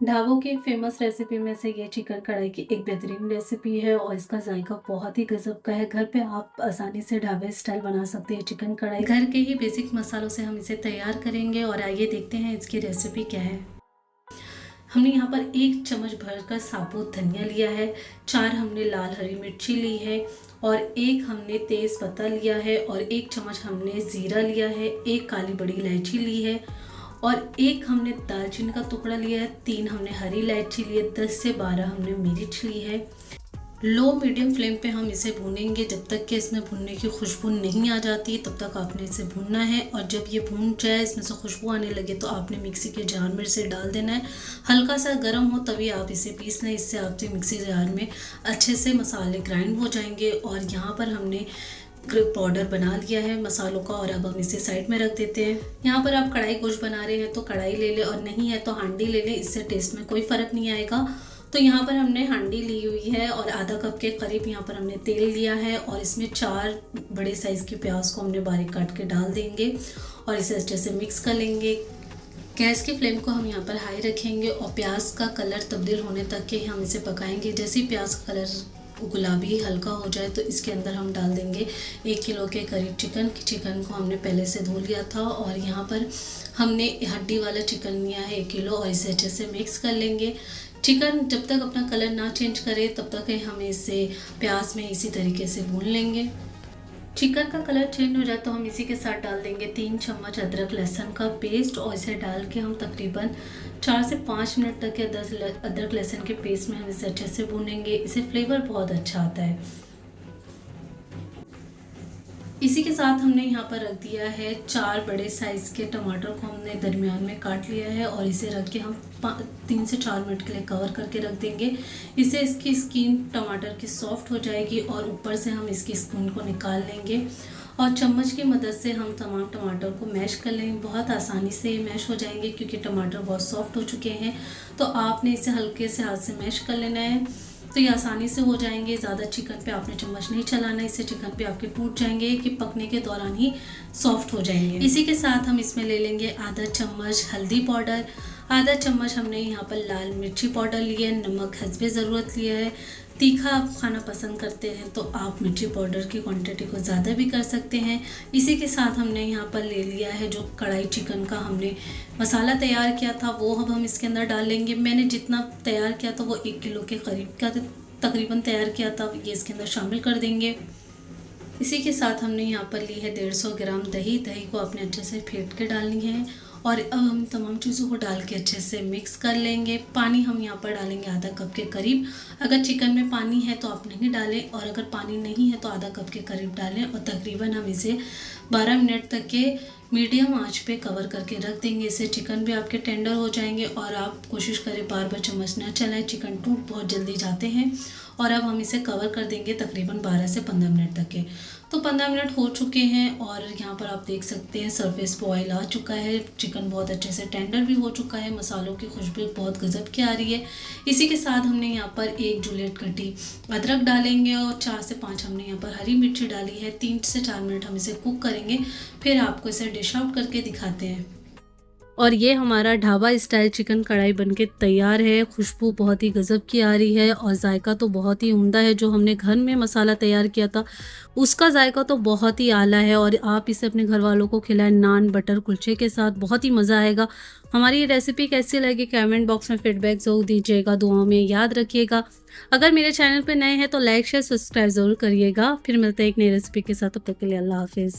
ढाबों की famous recipe में से ये चिकन कढ़ाई की एक बेहतरीन रेसिपी है और इसका जायका बहुत ही गजब का है। घर पे आप आसानी से ढाबे स्टाइल बना सकते हैं चिकन कढ़ाई। घर के ही बेसिक मसालों से हम इसे तैयार करेंगे और आइए देखते हैं इसकी रेसिपी क्या है। हमने यहाँ पर एक चम्मच भर भरकर साबुत धनिया लिया है, चार हमने लाल हरी मिर्ची ली है और एक हमने तेज़ पत्ता लिया है और एक चम्मच हमने ज़ीरा लिया है, एक काली बड़ी इलायची ली है और एक हमने दालचीनी का टुकड़ा लिया है, तीन हमने हरी इलायची ली है, दस से बारह हमने मिर्च ली है। लो मीडियम फ्लेम पे हम इसे भूनेंगे, जब तक कि इसमें भुनने की खुशबू नहीं आ जाती, तब तक आपने इसे भूनना है और जब ये भून जाए, इसमें से खुशबू आने लगे तो आपने मिक्सी के जार में इसे डाल देना है। हल्का सा गर्म हो तभी आप इसे पीस लें, इससे आपके मिक्सी जार में अच्छे से मसाले ग्राइंड हो जाएँगे और यहाँ पर हमने पाउडर बना लिया है, मसालों का, और अब हम इसे साइड में रख देते हैं। यहाँ पर आप कढ़ाई गोश्त बना रहे हैं तो कढ़ाई ले लें, और नहीं है तो हांडी ले लें, इससे टेस्ट में कोई फ़र्क नहीं आएगा। तो यहाँ पर हमने हांडी ली हुई है, और आधा कप के करीब यहाँ पर हमने तेल लिया है, और इसमें चार बड़े साइज़ के प्याज को हमने बारीक काट के डाल देंगे, और इसे अच्छे से मिक्स कर लेंगे। गैस की फ्लेम को हम यहाँ पर हाई रखेंगे, और प्याज का कलर तब्दील होने तक के हम इसे पकाएँगे। जैसे ही प्याज का कलर गुलाबी हल्का हो जाए तो इसके अंदर हम डाल देंगे एक किलो के करीब चिकन। चिकन को हमने पहले से धो लिया था और यहाँ पर हमने हड्डी वाला चिकन लिया है एक किलो और इसे अच्छे से मिक्स कर लेंगे। चिकन जब तक अपना कलर ना चेंज करे, तब तक हमें इसे प्याज में इसी तरीके से भून लेंगे। चिकन का कलर चेंज हो जाए तो हम इसी के साथ डाल देंगे तीन चम्मच अदरक लहसुन का पेस्ट और इसे डाल के हम तकरीबन चार से पाँच मिनट तक के अदरक लहसुन के पेस्ट में हम इसे अच्छे से भूनेंगे। इसे फ्लेवर बहुत अच्छा आता है। इसी के साथ हमने यहाँ पर रख दिया है चार बड़े साइज़ के टमाटर को हमने दरमियान में काट लिया है और इसे रख के हम तीन से चार मिनट के लिए कवर करके रख देंगे। इससे इसकी स्किन टमाटर की सॉफ्ट हो जाएगी और ऊपर से हम इसकी स्किन को निकाल लेंगे और चम्मच की मदद से हम तमाम टमाटर को मैश कर लेंगे बहुत आसानी से मैश हो जाएँगे क्योंकि टमाटर बहुत सॉफ्ट हो चुके हैं। तो आपने इसे हल्के से हाथ से मैश कर लेना है। तो ये आसानी से हो जाएँगे। ज़्यादा चिकन पे आपने चम्मच नहीं चलाना, इससे चिकन पे आपके टूट जाएँगे कि पकने के दौरान ही सॉफ्ट हो जाएँगे। इसी के साथ हम इसमें ले लेंगे आधा चम्मच हल्दी पाउडर। आधा चम्मच हमने यहाँ पर लाल मिर्ची पाउडर लिया है, नमक हंसबे ज़रूरत लिया है। तीखा आप खाना पसंद करते हैं तो आप मिर्ची पाउडर की क्वांटिटी को ज़्यादा भी कर सकते हैं। इसी के साथ हमने यहाँ पर ले लिया है जो कढ़ाई चिकन का हमने मसाला तैयार किया था, वो अब हम इसके अंदर डाल लेंगे। मैंने जितना तैयार किया था वो एक किलो के करीब का तकरीबन तैयार किया था ये इसके अंदर शामिल कर देंगे। इसी के साथ हमने यहाँ पर ली है डेढ़ सौ ग्राम दही। दही को अपने अच्छे से फेंट के डालनी है। और अब हम तमाम चीज़ों को डाल के अच्छे से मिक्स कर लेंगे। पानी हम यहाँ पर डालेंगे आधा कप के करीब। अगर चिकन में पानी है तो आप नहीं डालें और अगर पानी नहीं है तो आधा कप के करीब डालें और तकरीबन हम इसे 12 मिनट तक के मीडियम आँच पे कवर करके रख देंगे। इससे चिकन भी आपके टेंडर हो जाएँगे और आप कोशिश करें बार बार चम्मच ना चलाएँ। चिकन टूट बहुत जल्दी जाते हैं और अब हम इसे कवर कर देंगे तकरीबन 12 से 15 मिनट तक के। तो 15 मिनट हो चुके हैं और यहाँ पर आप देख सकते हैं सरफेस पर ऑयल आ चुका है। चिकन बहुत अच्छे से टेंडर भी हो चुका है। मसालों की खुशबू बहुत गज़ब की आ रही है। इसी के साथ हमने यहाँ पर एक जुलेट कटी अदरक डालेंगे और चार से पाँच हमने यहाँ पर हरी मिर्ची डाली है। तीन से चार मिनट हम इसे कुक करेंगे। फिर आपको इसे डिश आउट करके दिखाते हैं। और ये हमारा ढाबा स्टाइल चिकन कढ़ाई बनके तैयार है। खुशबू बहुत ही गज़ब की आ रही है और जायका तो बहुत ही उमदा है, जो हमने घर में मसाला तैयार किया था, उसका जायका तो बहुत ही आला है और आप इसे अपने घर वालों को खिलाएँ नान, बटर, कुलचे के साथ, बहुत ही मज़ा आएगा। हमारी ये रेसिपी कैसी लगी कमेंट बॉक्स में फीडबैक ज़रूर दीजिएगा, दुआओं में याद रखिएगा। अगर मेरे चैनल पर नए हैं तो लाइक शेयर सब्सक्राइब ज़रूर करिएगा। फिर मिलते हैं एक नई रेसिपी के साथ, तब तक के लिए अल्लाह हाफिज़।